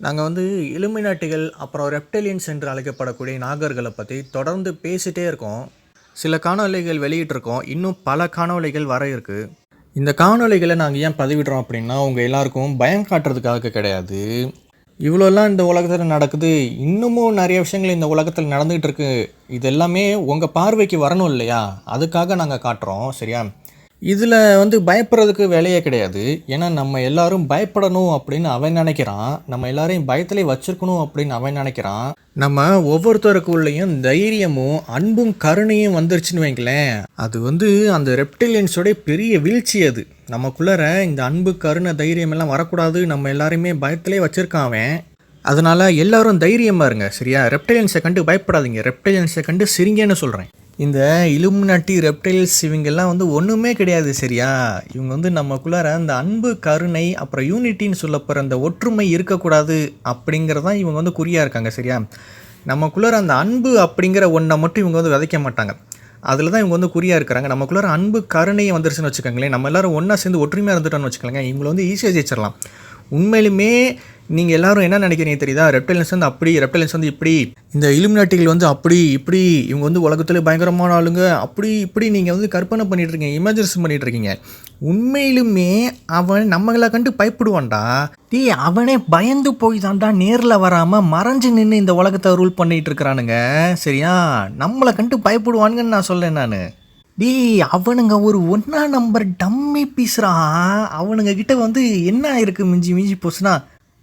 நாங்கள் வந்து இலுமினாட்டிகள் அப்புறம் ரெப்டலியன்ஸ் என்று அழைக்கப்படக்கூடிய நாகர்களை பற்றி தொடர்ந்து பேசிட்டே இருக்கோம். சில காணொளிகள் வெளியிட்டிருக்கோம். இன்னும் பல காணொளிகள் வர இருக்குது இந்த காணொளிகளை நாங்கள் ஏன் பதிவிடுறோம் அப்படின்னா உங்கள் எல்லாருக்கும் பயம் காட்டுறதுக்காக கிடையாது. இவ்வளோலாம் இந்த உலகத்தில் நடக்குது. இன்னமும் நிறைய விஷயங்கள் இந்த உலகத்தில் நடந்துகிட்டு இருக்கு. இது எல்லாமே உங்கள் பார்வைக்கு வரணும் இல்லையா? அதுக்காக நாங்கள் காட்டுறோம். சரியா? இதில் வந்து பயப்படுறதுக்கு வேலையே கிடையாது. ஏன்னா நம்ம எல்லாரும் பயப்படணும் அப்படின்னு அவன் நினைக்கிறான். நம்ம எல்லாரையும் பயத்திலே வச்சிருக்கணும் அப்படின்னு அவன் நினைக்கிறான். நம்ம ஒவ்வொருத்தருக்குள்ளேயும் தைரியமும் அன்பும் கருணையும் வந்துருச்சுன்னு வைங்களேன். அது வந்து அந்த ரெப்டிலியன்ஸோடைய பெரிய வீழ்ச்சி அது. நமக்குள்ளார இந்த அன்பு கருணை தைரியம் எல்லாம் வரக்கூடாது. நம்ம எல்லாரையுமே பயத்திலே வச்சுருக்கான் அவன். அதனால் எல்லாரும் தைரியமாக இருங்க சரியா? ரெப்டைலியன்ஸை கண்டு பயப்படாதீங்க. ரெப்டைலியன்ஸை கண்டு சிரிங்கன்னு சொல்கிறேன் இந்த இலுமினாட்டி ரெப்டைல்ஸ் இவங்கெல்லாம் வந்து ஒன்றுமே கிடையாது சரியா? இவங்க வந்து நமக்குள்ளார அந்த அன்பு கருணை அப்புறம் யூனிட்டின்னு சொல்லப்படுற அந்த ஒற்றுமை இருக்கக்கூடாது அப்படிங்கிறதான் இவங்க வந்து குறியாக இருக்காங்க சரியா? நமக்குள்ளார அந்த அன்பு அப்படிங்கிற ஒன்றை மட்டும் இவங்க வந்து விதைக்க மாட்டாங்க. அதில் தான் இவங்க வந்து குறியாக இருக்கிறாங்க. நமக்குள்ளார அன்பு கருணையை வந்துருச்சுன்னு வச்சுக்கோங்களேன். நம்ம எல்லாரும் ஒன்றா சேர்ந்து ஒற்றுமையாக இருந்துட்டோம்னு வச்சுக்கோங்களேன். இவங்களை வந்து ஈஸியாக ஜெயிச்சிடலாம். உண்மையிலுமே நீங்கள் எல்லாரும் என்ன நினைக்கிறீங்க தெரியுதா? ரெப்டைலன்ஸ் வந்து அப்படி ரெப்டைலன்ஸ் வந்து இப்படி இந்த இலுமினாட்டிகள் வந்து அப்படி இப்படி இவங்க வந்து உலகத்தில் பயங்கரமான ஆளுங்க அப்படி இப்படி நீங்கள் வந்து கற்பனை பண்ணிகிட்ருக்கீங்க இருக்கீங்க இமேஜினேஷன் பண்ணிகிட்ருக்கீங்க இருக்கீங்க. உண்மையிலுமே அவன் நம்மளை கண்டு பயப்படுவான்டா. டீ அவனே பயந்து போய் தான்டா நேரில் வராமல் மறைஞ்சு நின்று இந்த உலகத்தை ரூல் பண்ணிட்டு இருக்கிறானுங்க. சரியா? நம்மளை கண்டு பயப்படுவானுங்கன்னு நான் சொல்லேன் நான். டேய் அவனுங்க ஒரு ஒன்றா நம்பர் டம்மி பீஸ்ரா அவனுங்க கிட்ட வந்து என்ன இருக்கு மிஞ்சி மிஞ்சி போச்சுன்னா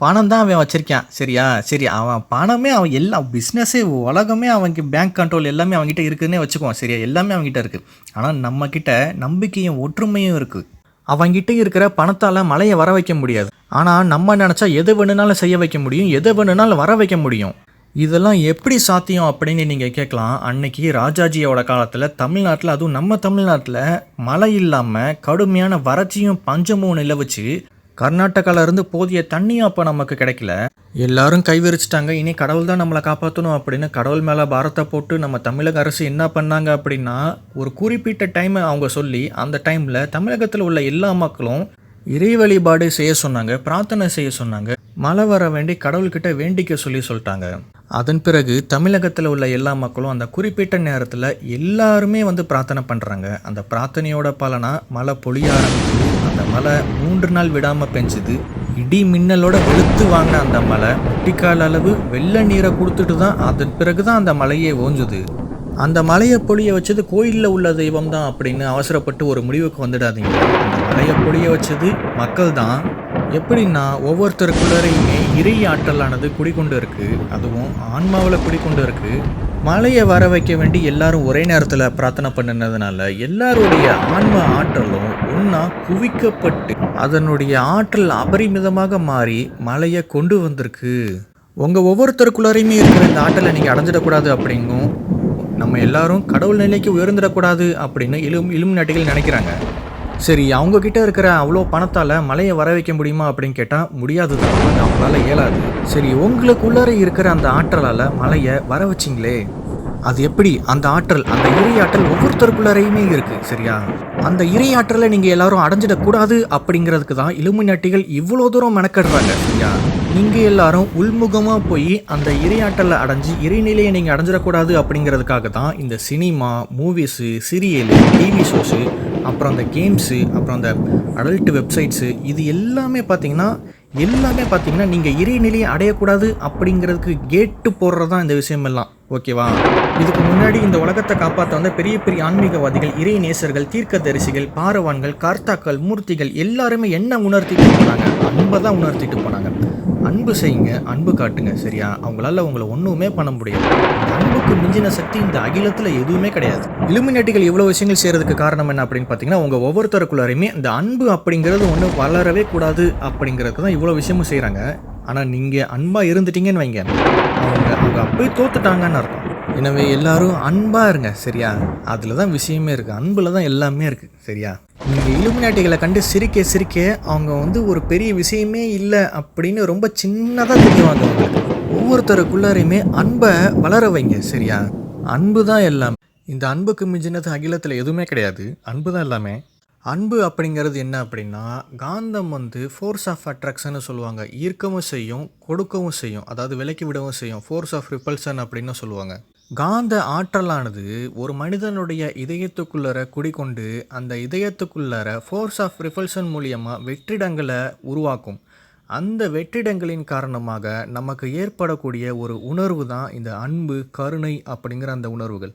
பணம் தான் அவன் வச்சிருக்கான். சரியா? சரி அவன் பணமே அவன் எல்லாம் பிஸ்னஸே உலகமே அவனுக்கு பேங்க் கண்ட்ரோல் எல்லாமே அவன்கிட்ட இருக்குன்னே வச்சுக்குவான் சரியா? எல்லாமே அவன்கிட்ட இருக்குது ஆனால் நம்மக்கிட்ட நம்பிக்கையும் ஒற்றுமையும் இருக்குது அவன்கிட்ட இருக்கிற பணத்தால் மலையை வர வைக்க முடியாது. ஆனால் நம்ம நினச்சா எது வேணுனாலும் செய்ய வைக்க முடியும். எதை வேணுனாலும் வர வைக்க முடியும். இதெல்லாம் எப்படி சாத்தியம் அப்படின்னு நீங்கள் கேட்கலாம். அன்னைக்கு ராஜாஜியோட காலத்தில் தமிழ்நாட்டில் அதுவும் நம்ம தமிழ்நாட்டில் மழை இல்லாமல் கடுமையான வறட்சியும் பஞ்சமும் நிலவுச்சு. கர்நாடகாவிலேருந்து போதிய தண்ணியும் அப்போ நமக்கு கிடைக்கல. எல்லாரும் கைவிரிச்சிட்டாங்க இனி கடவுள் தான் நம்மளை காப்பாற்றணும் அப்படின்னு கடவுள் மேலே பாரத்தை போட்டு நம்ம தமிழக அரசு என்ன பண்ணாங்க அப்படின்னா ஒரு குறிப்பிட்ட டைமை அவங்க சொல்லி அந்த டைமில் தமிழகத்தில் உள்ள எல்லா மக்களும் இறை வழிபாடு செய்ய சொன்னாங்க பிரார்த்தனை செய்ய சொன்னாங்க. மழை வர வேண்டி கடவுள்கிட்ட வேண்டிக்க சொல்லி சொல்லிட்டாங்க. அதன் பிறகு தமிழகத்தில் உள்ள எல்லா மக்களும் அந்த குறிப்பிட்ட நேரத்தில் எல்லாருமே வந்து பிரார்த்தனை பண்ணுறாங்க அந்த பிரார்த்தனையோட பலனாக மழை பொழிய ஆரம்பிச்சு அந்த மழை மூன்று நாள் விடாமல் பெஞ்சுது. இடி மின்னலோட வெளுத்து வாங்கின அந்த மலை முட்டிக்கால் அளவு வெள்ளை நீரை கொடுத்துட்டு தான் அதன் பிறகு தான் அந்த மலையே ஓஞ்சுது. அந்த மலையை பொழிய வச்சது கோயிலில் உள்ள தெய்வம் தான் அப்படின்னு அவசரப்பட்டு ஒரு முடிவுக்கு வந்துடாதீங்க. அந்த மலையை பொழிய வச்சது மக்கள் தான் எப்படின்னா ஒவ்வொருத்தருக்குள்ளரையுமே இறை ஆற்றலானது குடிக்கொண்டு இருக்கு அதுவும் ஆன்மாவில் குடிக்கொண்டு இருக்கு மலையை வர வைக்க வேண்டி எல்லாரும் ஒரே நேரத்தில் பிரார்த்தனை பண்ணினதுனால எல்லாருடைய ஆன்ம ஆற்றலும் ஒன்றா குவிக்கப்பட்டு அதனுடைய ஆற்றல் அபரிமிதமாக மாறி மலையை கொண்டு வந்திருக்கு. உங்கள் ஒவ்வொருத்தருக்குள்ளாரையுமே இருக்கிற இந்த ஆற்றலை நீங்கள் அடைஞ்சிடக்கூடாது அப்படிங்கும் நம்ம எல்லாரும் கடவுள் நிலைக்கு உயர்ந்துடக்கூடாது அப்படின்னு இலும் இலும் நாட்டிகள் நினைக்கிறாங்க. சரி அவங்கக்கிட்ட இருக்கிற அவ்வளோ பணத்தால் மலையை வர வைக்க முடியுமா அப்படின்னு கேட்டால் முடியாது தான் அவங்களால இயலாது. சரி உங்களுக்குள்ளார இருக்கிற அந்த ஆற்றலால் மலையை வர வச்சிங்களே. அது எப்படி? அந்த ஆற்றல் அந்த இறையாற்றல் ஒவ்வொருத்தருக்குள்ளாரையுமே இருக்குது சரியா? அந்த இறையாற்றலை நீங்கள் எல்லாரும் அடைஞ்சிடக்கூடாது அப்படிங்கிறதுக்கு தான் இலுமினாட்டிகள் இவ்வளோ தூரம் மெனக்கடுறாங்க சரியா? நீங்கள் எல்லாரும் உள்முகமாக போய் அந்த இறையாற்றலை அடைஞ்சு இறைநிலையை நீங்கள் அடைஞ்சிடக்கூடாது அப்படிங்கிறதுக்காக தான் இந்த cinema movies serial TV shows அப்புறம் அந்த கேம்ஸு அப்புறம் அந்த அடல்ட் வெப்சைட்ஸு இது எல்லாமே பார்த்தீங்கன்னா எல்லாமே பார்த்தீங்கன்னா நீங்கள் இறைநிலையை அடையக்கூடாது அப்படிங்கிறதுக்கு கேட்டு போடுறது தான் இந்த விஷயம் எல்லாம் ஓகேவா இதுக்கு முன்னாடி இந்த உலகத்தை காப்பாற்ற வந்த பெரிய பெரிய ஆன்மீகவாதிகள் இறை நேசர்கள் தீர்க்கதரிசிகள் பாரவான்கள் கார்த்தாக்கள் மூர்த்திகள் எல்லாருமே என்ன உணர்த்திட்டு போனாங்க? அன்பை தான் உணர்த்திட்டு போனாங்க. அன்பு செய்யுங்க அன்பு காட்டுங்க சரியா? அவங்களால உங்களை ஒன்றுமே பண்ண முடியாது. அன்புக்கு மிஞ்சின சக்தி இந்த அகிலத்தில் எதுவுமே கிடையாது. இலுமினேட்டிகள் இவ்வளோ விஷயங்கள் செய்கிறதுக்கு காரணம் என்ன அப்படின்னு பார்த்தீங்கன்னா உங்கள் ஒவ்வொருத்தருக்குள்ளாரையுமே இந்த அன்பு அப்படிங்கிறது ஒன்று வளரவே கூடாது அப்படிங்கிறதுக்கு தான் இவ்வளோ விஷயமும் செய்கிறாங்க ஆனால் நீங்கள் அன்பாக இருந்துட்டீங்கன்னு வைங்க. அவங்க அவங்க அப்படியே தோத்துட்டாங்கன்னு அர்த்தம். எனவே எல்லாரும் அன்பாக இருங்க சரியா? அதில் தான் விஷயமே இருக்குது அன்பில் தான் எல்லாமே இருக்குது சரியா? நீங்கள் இலுமினாட்டிகளை கண்டு சிரிக்க சிரிக்க அவங்க வந்து ஒரு பெரிய விஷயமே இல்லை அப்படின்னு ரொம்ப சின்னதாக தெரியுவாங்க ஒவ்வொருத்தருக்குள்ளாரையுமே அன்பை வளர வைங்க சரியா? அன்பு தான் எல்லாமே. இந்த அன்புக்கு மிஞ்சினது அகிலத்தில் எதுவுமே கிடையாது. அன்பு தான் எல்லாமே. அன்பு அப்படிங்கிறது என்ன அப்படின்னா காந்தம் வந்து ஃபோர்ஸ் ஆஃப் அட்ராக்ஷன்னு சொல்லுவாங்க. ஈர்க்கவும் செய்யும் கொடுக்கவும் செய்யும். அதாவது விலக்கி விடவும் செய்யும். ஃபோர்ஸ் ஆஃப் ரிப்பல்சன் அப்படின்னு சொல்லுவாங்க. காந்த ஆற்றலானது ஒரு மனிதனுடைய இதயத்துக்குள்ளர குடிக்கொண்டு அந்த இதயத்துக்குள்ளர ஃபோர்ஸ் ஆஃப் ரிஃபல்ஷன் மூலியமாக வெற்றிடங்களை உருவாக்கும். அந்த வெற்றிடங்களின் காரணமாக நமக்கு ஏற்படக்கூடிய ஒரு உணர்வு தான் இந்த அன்பு கருணை அப்படிங்கிற அந்த உணர்வுகள்.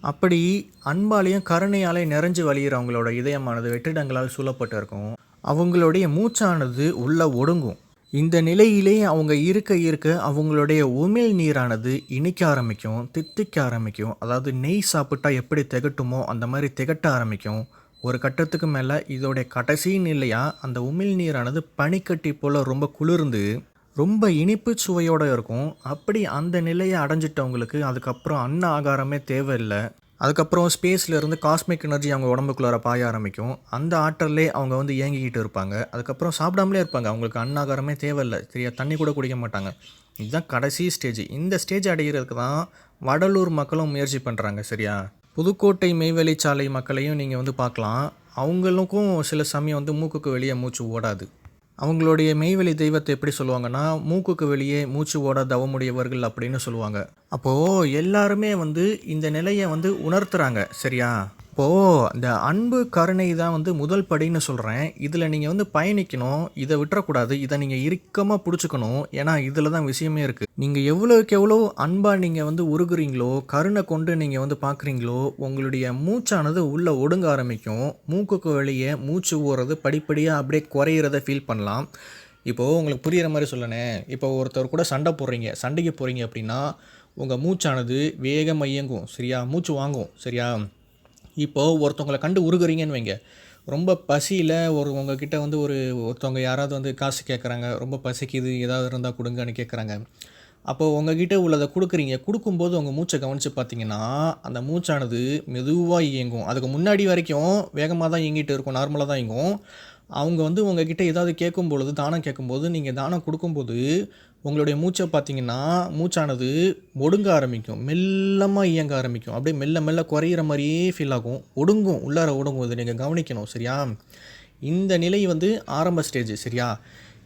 அப்படி அன்பாலையும் கருணையாலே நிறைஞ்சு வழியிறவங்களோட இதயமானது வெற்றிடங்களால் சூழப்பட்டு இருக்கும் அவங்களுடைய மூச்சானது உள்ள ஒடுங்கும். இந்த நிலையிலே அவங்க இருக்க இருக்க அவங்களுடைய உமிழ் நீரானது இணைக்க ஆரம்பிக்கும் தித்திக்க ஆரம்பிக்கும். அதாவது நெய் சாப்பிட்டா எப்படி திகட்டுமோ அந்த மாதிரி திகட்ட ஆரம்பிக்கும். ஒரு கட்டத்துக்கு மேலே இதோடைய கடைசி நிலையாக அந்த உமிழ் நீரானது பனிக்கட்டி போல் ரொம்ப குளிர்ந்து ரொம்ப இனிப்பு சுவையோடு இருக்கும். அப்படி அந்த நிலையை அடைஞ்சிட்டவங்களுக்கு அதுக்கப்புறம் அன்ன ஆகாரமே தேவையில்லை. அதுக்கப்புறம் ஸ்பேஸ்லேருந்து காஸ்மிக் எனர்ஜி அவங்க உடம்புக்குள்ளார பாய ஆரம்பிக்கும். அந்த ஆற்றல்லே அவங்க வந்து இயங்கிக்கிட்டு இருப்பாங்க. அதுக்கப்புறம் சாப்பிடாமலே இருப்பாங்க. அவங்களுக்கு அன்னாகாரமே தேவையில்லை. சரியா? தண்ணி கூட குடிக்க மாட்டாங்க. இதுதான் கடைசி ஸ்டேஜ் இந்த ஸ்டேஜ் அடைகிறதுக்கு தான் வடலூர் மக்களும் முயற்சி பண்ணுறாங்க சரியா? புதுக்கோட்டை மெய்வெளிச்சாலை மக்களையும் நீங்கள் வந்து பார்க்கலாம். அவங்களுக்கும் சில சமயம் வந்து மூக்குக்கு வெளியே மூச்சு ஓடாது. அவங்களுடைய மெய்வெளி தெய்வத்தை எப்படி சொல்லுவாங்கன்னா மூக்குக்கு வெளியே மூச்சு ஓட தவமுடையவர்கள் அப்படின்னு சொல்லுவாங்க. அப்போது எல்லாருமே வந்து இந்த நிலையை வந்து உணர்த்துறாங்க சரியா? இப்போது இந்த அன்பு கருணை தான் வந்து முதல் படின்னு சொல்கிறேன் இதில் நீங்கள் வந்து பயணிக்கணும் இதை விட்டுறக்கூடாது இதை நீங்கள் இறுக்கமாக பிடிச்சிக்கணும். ஏன்னா இதில் தான் விஷயமே இருக்குது நீங்கள் எவ்வளோக்கு எவ்வளோ அன்பாக நீங்கள் வந்து உருகுறீங்களோ கருணை கொண்டு நீங்கள் வந்து பார்க்குறீங்களோ உங்களுடைய மூச்சானது உள்ளே ஒடுங்க ஆரம்பிக்கும். மூக்குக்கு வெளியே மூச்சு ஊறது படிப்படியாக அப்படியே குறையிறத ஃபீல் பண்ணலாம். இப்போது உங்களுக்கு புரிகிற மாதிரி சொல்லணே இப்போ ஒருத்தர் கூட சண்டை போடுறீங்க சண்டைக்கு போகிறீங்க அப்படின்னா உங்கள் மூச்சானது வேகம் இயங்கும். சரியா? மூச்சு வாங்கும். சரியா? இப்போது ஒருத்தவங்களை கண்டு உருகுறீங்கன்னு வைங்க. ரொம்ப பசியில் ஒரு உங்ககிட்ட வந்து ஒரு ஒருத்தவங்க யாராவது வந்து காசு கேட்குறாங்க ரொம்ப பசிக்குது ஏதாவது இருந்தால் கொடுங்கன்னு கேட்குறாங்க அப்போது உங்ககிட்ட உள்ளதை கொடுக்குறீங்க. கொடுக்கும்போது உங்கள் மூச்சை கவனித்து பார்த்தீங்கன்னா அந்த மூச்சானது மெதுவாக இயங்கும். அதுக்கு முன்னாடி வரைக்கும் வேகமாக தான் இயங்கிட்டு இருக்கும் நார்மலாக தான் இயங்கும். அவங்க வந்து உங்ககிட்ட ஏதாவது கேட்கும் பொழுது தானம் கேட்கும்போது நீங்கள் தானம் கொடுக்கும்போது உங்களுடைய மூச்சை பார்த்தீங்கன்னா மூச்சானது ஒடுங்க ஆரம்பிக்கும். மெல்லமாக இயங்க ஆரம்பிக்கும். அப்படியே மெல்ல மெல்ல குறையிற மாதிரியே ஃபீல் ஆகும். ஒடுங்கும். உள்ளார ஒடுங்கும் இதை நீங்கள் கவனிக்கணும் சரியா? இந்த நிலை வந்து ஆரம்ப ஸ்டேஜ் சரியா?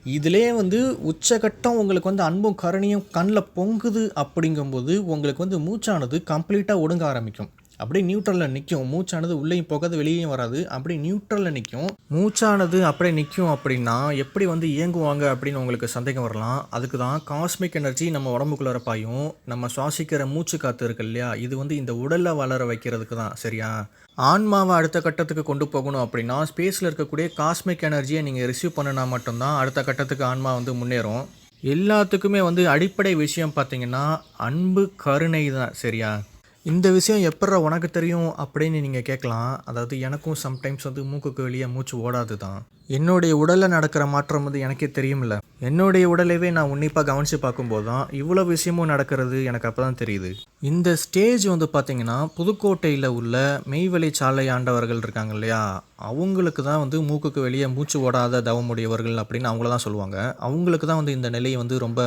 இதிலே வந்து உச்சகட்டம் உங்களுக்கு வந்து அன்பும் கருணையும் கண்ணில் பொங்குது அப்படிங்கும்போது உங்களுக்கு வந்து மூச்சானது கம்ப்ளீட்டாக ஒடுங்க ஆரம்பிக்கும். அப்படியே நியூட்ரலில் நிற்கும் மூச்சானது உள்ளேயும் போகாது வெளியேயும் வராது. அப்படியே நியூட்ரலில் நிற்கும் மூச்சானது அப்படியே நிற்கும் அப்படின்னா எப்படி வந்து இயங்குவாங்க அப்படின்னு உங்களுக்கு சந்தேகம் வரலாம். அதுக்கு தான் காஸ்மிக் எனர்ஜி நம்ம உடம்புக்குள்ளே பாயும். நம்ம சுவாசிக்கிற மூச்சு காற்று இருக்கு இல்லையா? இது வந்து இந்த உடலில் வளர வைக்கிறதுக்கு தான். சரியா? ஆன்மாவை அடுத்த கட்டத்துக்கு கொண்டு போகணும் அப்படின்னா ஸ்பேஸில் இருக்கக்கூடிய காஸ்மிக் எனர்ஜியை நீங்கள் ரிசீவ் பண்ணினா மட்டும்தான் அடுத்த கட்டத்துக்கு ஆன்மா வந்து முன்னேறும். எல்லாத்துக்குமே வந்து அடிப்படை விஷயம் பார்த்தீங்கன்னா அன்பு கருணை தான். சரியா? இந்த விஷயம் எப்பட்றா உனக்கு தெரியும் அப்படின்னு நீங்கள் கேட்கலாம். அதாவது எனக்கும் சம்டைம்ஸ் வந்து மூக்குக்கு வெளியே மூச்சு ஓடாது தான். என்னுடைய உடலில் நடக்கிற மாற்றம் வந்து எனக்கே தெரியும்ல. என்னுடைய உடலைவே நான் உன்னிப்பாக கவனித்து பார்க்கும்போது தான் இவ்வளோ விஷயமும் நடக்கிறது எனக்கு அப்போ தான் தெரியுது. இந்த ஸ்டேஜ் வந்து பார்த்திங்கன்னா புதுக்கோட்டையில் உள்ள மெய்வெளி சாலை ஆண்டவர்கள் இருக்காங்க இல்லையா? அவங்களுக்கு தான் வந்து மூக்குக்கு வெளியே மூச்சு ஓடாத தவமுடையவர்கள் அப்படின்னு அவங்கள தான் சொல்லுவாங்க. அவங்களுக்கு தான் வந்து இந்த நிலை வந்து ரொம்ப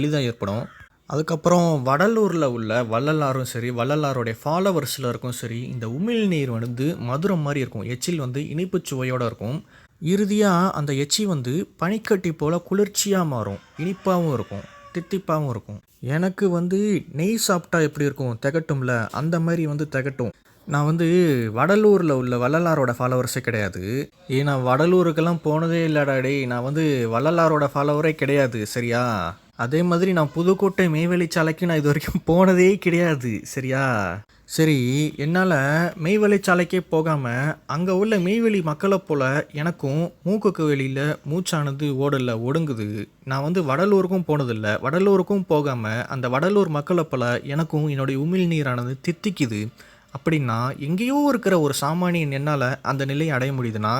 எளிதாக ஏற்படும். அதுக்கப்புறம் வடலூரில் உள்ள வள்ளலாரும் சரி வள்ளலாருடைய ஃபாலோவர்ஸில் இருக்கும் சரி இந்த உமிழ்நீர் வந்து மதுரம் மாதிரி இருக்கும். எச்சில் வந்து இனிப்பு சுவையோடு இருக்கும். இறுதியாக அந்த எச்சி வந்து பனிக்கட்டி போல் குளிர்ச்சியாக மாறும். இனிப்பாகவும் இருக்கும். தித்திப்பாகவும் இருக்கும். எனக்கு வந்து நெய் சாப்பிட்டா எப்படி இருக்கும்? திகட்டும்ல? அந்த மாதிரி வந்து திகட்டும். நான் வந்து வடலூரில் உள்ள வள்ளலாரோட ஃபாலோவர்ஸே கிடையாது. ஏன்னா வடலூருக்கெல்லாம் போனதே இல்லைடா டேய். நான் வந்து வள்ளலாரோட ஃபாலோவரே கிடையாது. சரியா? அதே மாதிரி நான் புதுக்கோட்டை மெய்வெளிச்சாலைக்கு நான் இது வரைக்கும் போனதே கிடையாது சரியா? சரி என்னால் மெய்வெளிச்சாலைக்கே போகாமல் அங்கே உள்ள மெய்வெளி மக்களை போல் எனக்கும் மூக்குக்கு வெளியில் மூச்சானது ஓடல ஒடுங்குது. நான் வந்து வடலூருக்கும் போனதில்லை. வடலூருக்கும் போகாமல் அந்த வடலூர் மக்களை போல் எனக்கும் என்னுடைய உமிழ் நீரானது தித்திக்குது. அப்படின்னா எங்கேயோ இருக்கிற ஒரு சாமானியன் என்னால் அந்த நிலையை அடைய முடியுதுன்னா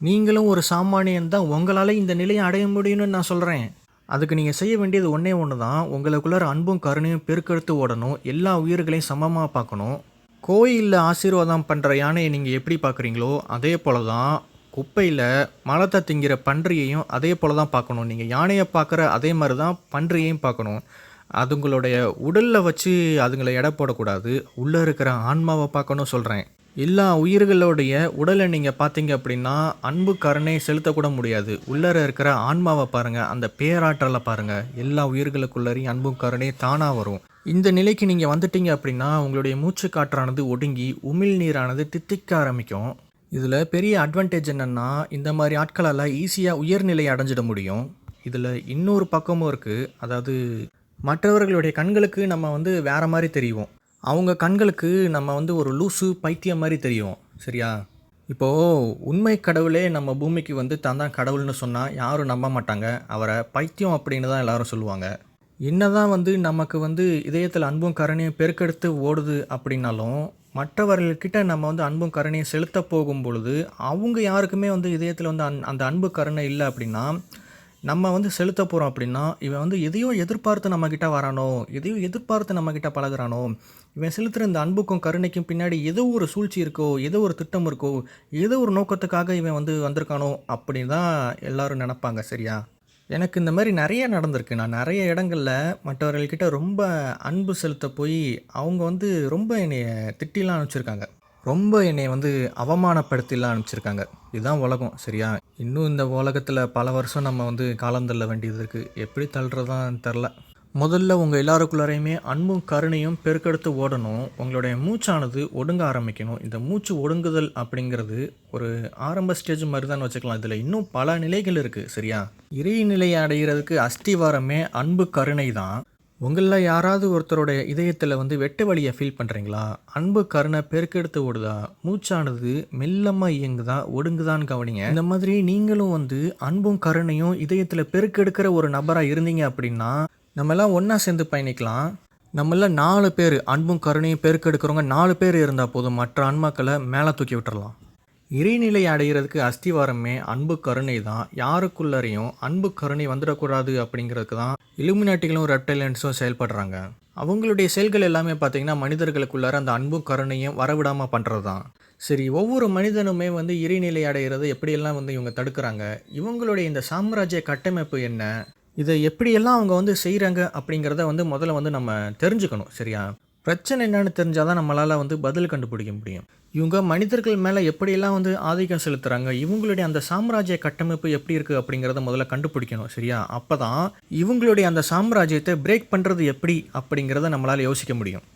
நீங்களும் ஒரு சாமானியன் தான் உங்களால் இந்த நிலையை அடைய முடியும்னு நான் சொல்கிறேன் அதுக்கு நீங்கள் செய்ய வேண்டியது ஒன்றே ஒன்று தான் உங்களுக்குள்ளார அன்பும் கருணையும் பெருக்கெடுத்து ஓடணும். எல்லா உயிர்களையும் சமமாக பார்க்கணும். கோயிலில் ஆசீர்வாதம் பண்ணுற யானையை நீங்கள் எப்படி பார்க்குறீங்களோ அதே போல தான் குப்பையில் மலத்தை திங்கிற பன்றியையும் அதே போல தான் பார்க்கணும். நீங்கள் யானையை பார்க்குற அதே மாதிரி தான் பன்றியையும் பார்க்கணும். அதுங்களுடைய உடலில் வச்சு அதுங்களை எடை போடக்கூடாது. உள்ளே இருக்கிற ஆன்மாவை பார்க்கணும் சொல்கிறேன் எல்லா உயிர்களோடைய உடலை நீங்கள் பார்த்தீங்க அப்படின்னா அன்பு கருணை செலுத்தக்கூட முடியாது. உள்ளர இருக்கிற ஆன்மாவை பாருங்கள் அந்த பேராற்றலை பாருங்கள் எல்லா உயிர்களுக்குள்ளரையும் அன்பும் கருணை தானாக வரும். இந்த நிலைக்கு நீங்கள் வந்துட்டீங்க அப்படின்னா உங்களுடைய மூச்சு காற்றானது ஒடுங்கி உமிழ் நீரானது தித்திக்க ஆரம்பிக்கும். இதில் பெரிய அட்வான்டேஜ் என்னென்னா இந்த மாதிரி ஆட்களால் ஈஸியாக உயர்நிலை அடைஞ்சிட முடியும். இதில் இன்னொரு பக்கமும் இருக்குது அதாவது மற்றவர்களுடைய கண்களுக்கு நம்ம வந்து வேறு மாதிரி தெரியும் அவங்க கண்களுக்கு நம்ம வந்து ஒரு லூசு பைத்தியம் மாதிரி தெரியும் சரியா? இப்போது உண்மை கடவுளே நம்ம பூமிக்கு வந்து தான் தான் கடவுள்னு சொன்னால் யாரும் நம்ப மாட்டாங்க. அவரை பைத்தியம் அப்படின்னு தான் எல்லாரும் சொல்லுவாங்க. என்னதான் வந்து நமக்கு வந்து இதயத்தில் அன்பும் கருணையும் பெருக்கெடுத்து ஓடுது அப்படின்னாலும் மற்றவர்கள்கிட்ட நம்ம வந்து அன்பும் கருணையும் செலுத்த போகும் பொழுது அவங்க யாருக்குமே வந்து இதயத்தில் வந்து அந் அந்த அன்பு கருணை இல்லை அப்படின்னா நம்ம வந்து செலுத்த போகிறோம் அப்படின்னா இவன் வந்து எதையோ எதிர்பார்த்து நம்மக்கிட்ட வரானோ எதையோ எதிர்பார்த்து நம்மக்கிட்ட பழகுறானோ இவன் செலுத்துகிற இந்த அன்புக்கும் கருணைக்கும் பின்னாடி ஏதோ ஒரு சூழ்ச்சி இருக்கோ ஏதோ ஒரு திட்டம் இருக்கோ ஏதோ ஒரு நோக்கத்துக்காக இவன் வந்து வந்திருக்கானோ அப்படின்னு தான் எல்லோரும் நினப்பாங்க சரியா? எனக்கு இந்த மாதிரி நிறைய நடந்திருக்கு. நான் நிறைய இடங்களில் மற்றவர்கள்கிட்ட ரொம்ப அன்பு செலுத்த போய் அவங்க வந்து ரொம்ப என்னைய திட்டிலாம் அனுப்பிச்சிருக்காங்க. ரொம்ப என்னை வந்து அவமானப்படுத்திலாம் அனுப்பிச்சிருக்காங்க. இதுதான் உலகம் சரியா? இன்னும் இந்த உலகத்தில் பல வருஷம் நம்ம வந்து காலம் தள்ள வேண்டியது இருக்குது எப்படி தள்ளுறதான் தெரில. முதல்ல உங்கள் எல்லாருக்குள்ளாரையுமே அன்பும் கருணையும் பெருக்கெடுத்து ஓடணும். உங்களுடைய மூச்சானது ஒடுங்க ஆரம்பிக்கணும். இந்த மூச்சு ஒடுங்குதல் அப்படிங்கிறது ஒரு ஆரம்ப ஸ்டேஜ் மாதிரி தான் வச்சுக்கலாம். இதில் இன்னும் பல நிலைகள் இருக்குது சரியா? இறை நிலையை அடைகிறதுக்கு அஸ்திவாரமே அன்பு கருணை தான் உங்களில் யாராவது ஒருத்தருடைய இதயத்தில் வந்து வெட்டு வழியை ஃபீல் பண்ணுறீங்களா அன்பு கருணை பெருக்கெடுத்து ஓடுதா? மூச்சானது மெல்லமாக இயங்குதா? ஒடுங்குதான்னு கவனிங்க. இந்த மாதிரி நீங்களும் வந்து அன்பும் கருணையும் இதயத்தில் பெருக்கெடுக்கிற ஒரு நபராக இருந்தீங்க அப்படின்னா நம்மெல்லாம் ஒன்றா சேர்ந்து பயணிக்கலாம். நம்மள நாலு பேர் அன்பும் கருணையும் பெருக்கெடுக்கிறவங்க நாலு பேர் இருந்தால் போதும். மற்ற அன்மாக்களை மேலே தூக்கி விட்டுறலாம். இறைநிலை அடைகிறதுக்கு அஸ்திவாரமே அன்பு கருணை தான். யாருக்குள்ளரையும் அன்பு கருணை வந்துடக்கூடாது அப்படிங்கிறதுக்கு தான் இலுமினாட்டிகளும் ரெப்டைலன்ஸும் செயல்படுறாங்க. அவங்களுடைய செயல்கள் எல்லாமே பார்த்தீங்கன்னா மனிதர்களுக்குள்ளார அந்த அன்பும் கருணையும் வரவிடாமல் பண்ணுறது தான். சரி ஒவ்வொரு மனிதனுமே வந்து இறைநிலை அடைகிறது எப்படியெல்லாம் வந்து இவங்க தடுக்கிறாங்க? இவங்களுடைய இந்த சாம்ராஜ்ய கட்டமைப்பு என்ன? இதை எப்படியெல்லாம் அவங்க வந்து செய்கிறாங்க அப்படிங்கிறத வந்து முதல்ல வந்து நம்ம தெரிஞ்சுக்கணும் சரியா? பிரச்சனை என்னன்னு தெரிஞ்சால் தான் நம்மளால் வந்து பதில் கண்டுபிடிக்க முடியும். இவங்க மனிதர்கள் மேலே எப்படியெல்லாம் வந்து ஆதிக்கம் செலுத்துகிறாங்க இவங்களுடைய அந்த சாம்ராஜ்ய கட்டமைப்பு எப்படி இருக்குது அப்படிங்கிறத முதல்ல கண்டுபிடிக்கணும் சரியா? அப்போ தான் இவங்களுடைய அந்த சாம்ராஜ்யத்தை பிரேக் பண்ணுறது எப்படி அப்படிங்கிறத நம்மளால் யோசிக்க முடியும்.